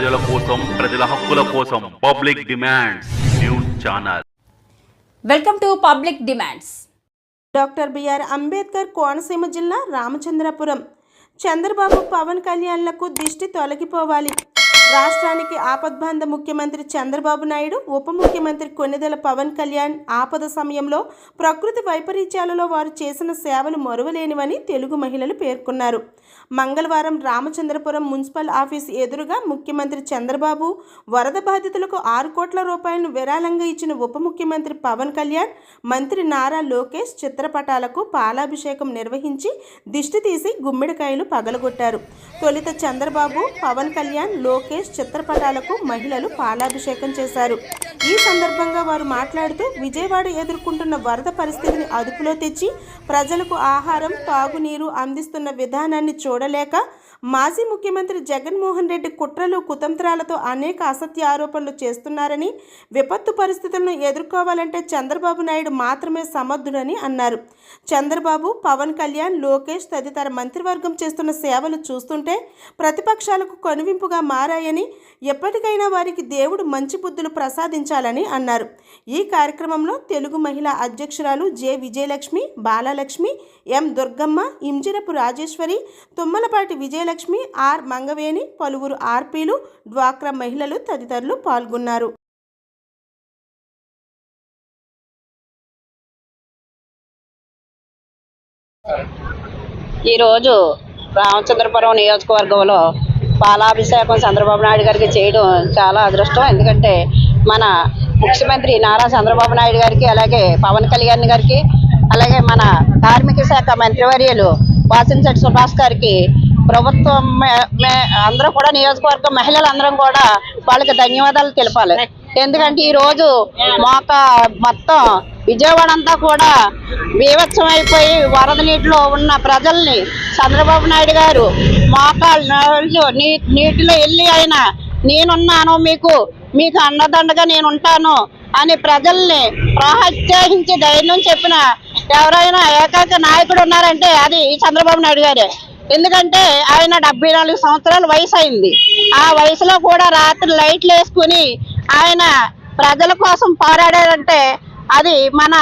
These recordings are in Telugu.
ప్రజల కోసం ప్రజల హక్కుల కోసం public demands news channel. Welcome to public demands. Doctor B R Ambedkar Konaseema జిల్లా రామచంద్రపురం. చంద్రబాబు పవన్ కళ్యాణ్లకు దిష్టి తొలగిపోవాలి. రాష్ట్రానికి ఆపద్బంధ ముఖ్యమంత్రి చంద్రబాబు నాయుడు ఉప ముఖ్యమంత్రి కొన్నిదెల పవన్ కళ్యాణ్ ఆపద సమయంలో ప్రకృతి వైపరీత్యాలలో వారు చేసిన సేవలు మరువలేనివని తెలుగు మహిళలు పేర్కొన్నారు. మంగళవారం రామచంద్రపురం మున్సిపల్ ఆఫీస్ ఎదురుగా ముఖ్యమంత్రి చంద్రబాబు వరద బాధితులకు ఆరు కోట్ల రూపాయలను విరాళంగా ఇచ్చిన ఉప ముఖ్యమంత్రి పవన్ కళ్యాణ్ మంత్రి నారా లోకేష్ చిత్రపటాలకు పాలాభిషేకం నిర్వహించి దిష్టి తీసి గుమ్మిడికాయలు పగలగొట్టారు. తొలిత చంద్రబాబు పవన్ కళ్యాణ్ లోకేష్ చిత్రపటాలకు మహిళలు పాలాభిషేకం చేశారు. ఈ సందర్భంగా వారు మాట్లాడుతూ విజయవాడ ఎదుర్కొంటున్న వరద పరిస్థితిని అదుపులో తెచ్చి ప్రజలకు ఆహారం తాగునీరు అందిస్తున్న విధానాన్ని చూడలేక మాజీ ముఖ్యమంత్రి జగన్మోహన్ రెడ్డి కుట్రలు కుతంత్రాలతో అనేక అసత్య ఆరోపణలు చేస్తున్నారని విపత్తు పరిస్థితులను ఎదుర్కోవాలంటే చంద్రబాబు నాయుడు మాత్రమే సమర్థుడని అన్నారు. చంద్రబాబు పవన్ కళ్యాణ్ లోకేష్ తదితర మంత్రివర్గం చేస్తున్న సేవలు చూస్తుంటే ప్రతిపక్షాలకు కనువింపుగా మారాయని ఎప్పటికైనా వారికి దేవుడు మంచి బుద్ధులు ప్రసాదించాలని అన్నారు. ఈ కార్యక్రమంలో తెలుగు మహిళా అధ్యక్షురాలు J. Vijayalakshmi Balalakshmi M. Durgamma Injirapu Rajeswari Tummalapati Vijayalakshmi R. Mangaveni పలువురు ఆర్పీలు డ్వాక్రా మహిళలు తదితరులు పాల్గొన్నారు. ఈరోజు రామచంద్రపురం నియోజకవర్గంలో పాలాభిషేకం చంద్రబాబు నాయుడు గారికి చేయడం చాలా అదృష్టం. ఎందుకంటే మన ముఖ్యమంత్రి నారా చంద్రబాబు నాయుడు గారికి అలాగే పవన్ కళ్యాణ్ గారికి అలాగే మన కార్మిక శాఖ మంత్రివర్యులు వాసంశెట్టి సుభాష్ గారికి ప్రభుత్వం మే- మే- అందరూ కూడా నియోజకవర్గం మహిళలందరం కూడా వాళ్ళకి ధన్యవాదాలు తెలపాలి. ఎందుకంటే ఈ రోజు మాక మొత్తం విజయవాడ అంతా కూడా బీభత్సమైపోయి వరద నీటిలో ఉన్న ప్రజల్ని చంద్రబాబు నాయుడు గారు మోకాళ్ళు నీ నీటిలో వెళ్ళి ఆయన నేనున్నాను మీకు మీకు అన్నదండగా నేను ఉంటాను అని ప్రజల్ని ప్రోత్సహించి ధైర్యం చెప్పిన ఎవరైనా ఏకైక నాయకుడు ఉన్నారంటే అది చంద్రబాబు నాయుడు గారే. ఎందుకంటే ఆయన డెబ్బై నాలుగు సంవత్సరాల వయసు అయింది. ఆ వయసులో కూడా రాత్రి లైట్లు వేసుకుని ఆయన ప్రజల కోసం పోరాడారంటే అది మన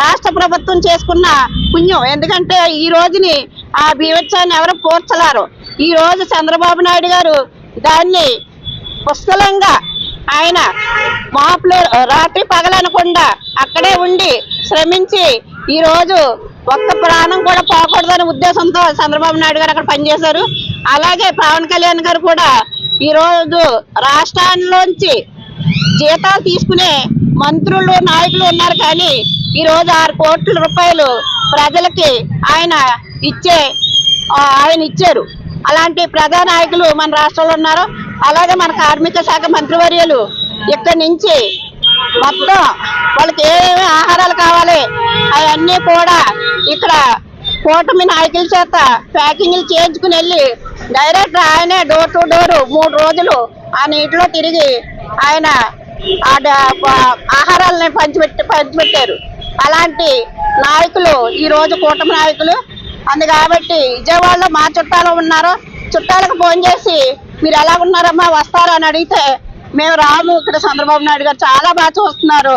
రాష్ట్ర ప్రభుత్వం చేసుకున్న పుణ్యం. ఎందుకంటే ఈ రోజుని ఆ బీభత్సాన్ని ఎవరు పోర్చలారు ఈ రోజు చంద్రబాబు నాయుడు గారు దాన్ని పుష్కలంగా ఆయన మాపులు రాత్రి పగలనకుండా అక్కడే ఉండి శ్రమించి ఈరోజు ఒక్క ప్రాణం కూడా పోకూడదనే ఉద్దేశంతో చంద్రబాబు నాయుడు గారు అక్కడ పనిచేశారు. అలాగే పవన్ కళ్యాణ్ గారు కూడా ఈరోజు రాష్ట్రాల్లోంచి జీతాలు తీసుకునే మంత్రులు నాయకులు ఉన్నారు కానీ ఈరోజు ఆరు కోట్ల రూపాయలు ప్రజలకి ఆయన ఇచ్చే ఆయన ఇచ్చారు. అలాంటి ప్రజా నాయకులు మన రాష్ట్రంలో ఉన్నారు. అలాగే మన కార్మిక శాఖ మంత్రివర్యులు ఇక్కడి నుంచి మొత్తం వాళ్ళకి ఏమేమి ఆహారాలు కావాలి అవన్నీ కూడా ఇక్కడ కూటమి నాయకుల చేత ప్యాకింగ్లు చేయించుకుని వెళ్ళి డైరెక్ట్ ఆయనే డోర్ టు డోర్ మూడు రోజులు ఆ నీటిలో తిరిగి ఆయన ఆ డ- ఆహారాలని పంచిపెట్టి పంచిపెట్టారు. అలాంటి నాయకులు ఈ రోజు కూటమి నాయకులు. అందు కాబట్టి విజయవాడలో మా చుట్టాలు ఉన్నారు. చుట్టాలకు ఫోన్ చేసి మీరు ఎలా ఉన్నారమ్మా వస్తారా అని అడిగితే మేము రాము. ఇక్కడ చంద్రబాబు నాయుడు గారు చాలా బాగా చూస్తున్నారు.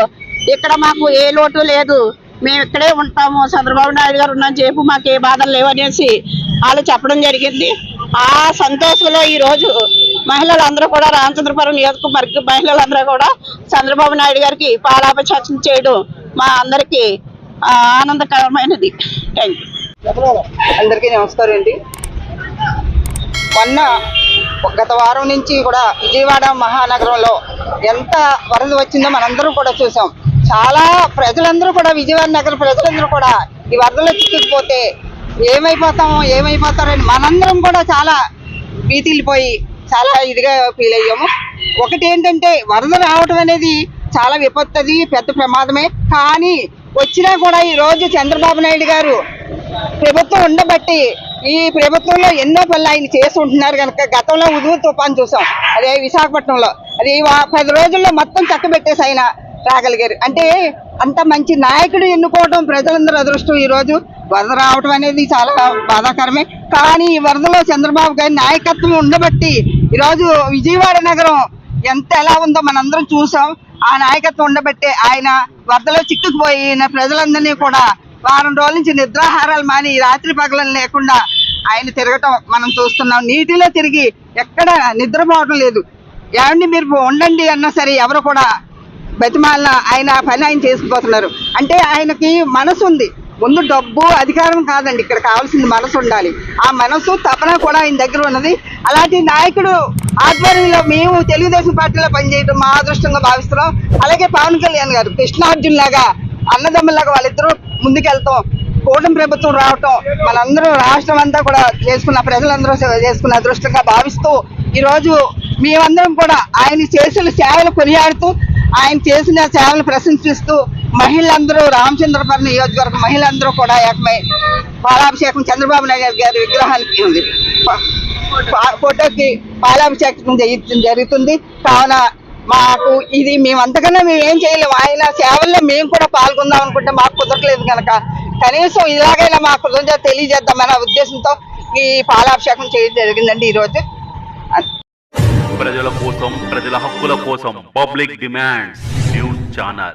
ఇక్కడ మాకు ఏ లోటు లేదు. మేము ఇక్కడే ఉంటాము. చంద్రబాబు నాయుడు గారు ఉన్న చెప్పు మాకు ఏ బాధలు లేవనేసి వాళ్ళు చెప్పడం జరిగింది. ఆ సంతోషంలో ఈ రోజు మహిళలందరూ కూడా రామచంద్రపురం నియోజకవర్గ మహిళలందరూ కూడా చంద్రబాబు నాయుడు గారికి పాలాపచర్చన చేయడం మా అందరికీ ఆనందకరమైనది. థ్యాంక్ యూ అందరికీ నమస్కారం అండి. మొన్న గత వారం నుంచి కూడా విజయవాడ మహానగరంలో ఎంత వరద వచ్చిందో మనందరం కూడా చూసాం. చాలా ప్రజలందరూ కూడా విజయవాడ నగర ప్రజలందరూ కూడా ఈ వరదలో చిక్కుకుపోతే ఏమైపోతామో ఏమైపోతారని మనందరం కూడా చాలా భీతిల్లిపోయి చాలా ఇదిగా ఫీల్ అయ్యాము. ఒకటి ఏంటంటే వరద రావడం అనేది చాలా విపత్తు అది పెద్ద ప్రమాదమే. కానీ వచ్చినా కూడా ఈ రోజు చంద్రబాబు నాయుడు గారు ప్రభుత్వం ఉండబట్టి ఈ ప్రభుత్వంలో ఎన్నో పనులు ఆయన చేసి ఉంటున్నారు కనుక గతంలో ఉదువు తుఫాన్ చూసాం. అదే విశాఖపట్నంలో. అది పది రోజుల్లో మొత్తం చక్కబెట్టేసి ఆయన రాగలిగారు. అంటే అంత మంచి నాయకుడు ఎన్నుకోవడం ప్రజలందరూ అదృష్టం ఈ రోజు. వరద రావడం అనేది చాలా బాధాకరమే. కానీ ఈ వరదలో చంద్రబాబు గారి నాయకత్వం ఉండబట్టి ఈరోజు విజయవాడ నగరం ఎంత ఎలా ఉందో మనందరం చూసాం. ఆ నాయకత్వం ఉండబట్టే ఆయన వరదలో చిక్కుకుపోయిన ప్రజలందరినీ కూడా వారం రోజుల నుంచి నిద్రాహారాలు మాని రాత్రి పగలను లేకుండా ఆయన తిరగటం మనం చూస్తున్నాం. నీటిలో తిరిగి ఎక్కడ నిద్రపోవడం లేదు. ఏమండి మీరు ఉండండి అన్నా సరే ఎవరు కూడా బతిమాలిన ఆయన పని ఆయన చేసుకుపోతున్నారు. అంటే ఆయనకి మనసు ఉంది. ముందు డబ్బు అధికారం కాదండి. ఇక్కడ కావాల్సింది మనసు ఉండాలి. ఆ మనసు తపన కూడా ఆయన దగ్గర ఉన్నది. అలాంటి నాయకుడు ఆధ్వర్యంలో మేము తెలుగుదేశం పార్టీలో పనిచేయడం మా అదృష్టంగా భావిస్తున్నాం. అలాగే పవన్ కళ్యాణ్ గారు కృష్ణార్జున్ లాగా అన్నదమ్ములాగా వాళ్ళిద్దరూ ముందుకెళ్తాం. కూటమి ప్రభుత్వం రావటం మనందరూ రాష్ట్రం అంతా కూడా చేసుకున్న ప్రజలందరూ చేసుకున్న అదృష్టంగా భావిస్తూ ఈరోజు మేమందరం కూడా ఆయన చేసిన సేవలు కొనియాడుతూ ఆయన చేసిన సేవలు ప్రశంసిస్తూ మహిళలందరూ రామచంద్రపురం నియోజకవర్గ మహిళలందరూ కూడా ఏకమై పాలాభిషేకం చంద్రబాబు నాయుడు గారి విగ్రహానికి ఉంది. ఫోటోకి పాలాభిషేకం జరుగుతుంది కావున మాకు ఇది మేము అంతకన్నా మేము ఏం చేయలేము ఆయన సేవల్లో మేము కూడా పాల్గొందాం అనుకుంటే మాకు కుదరట్లేదు కనుక కనీసం ఇలాగైనా మాకు కృతజ్ఞత తెలియజేద్దామనే ఉద్దేశంతో ఈ పాలాభిషేకం చేయడం జరిగిందండి ఈరోజు. ప్రజల కోసం ప్రజల హక్కుల కోసం పబ్లిక్ డిమాండ్స్ న్యూస్ ఛానల్.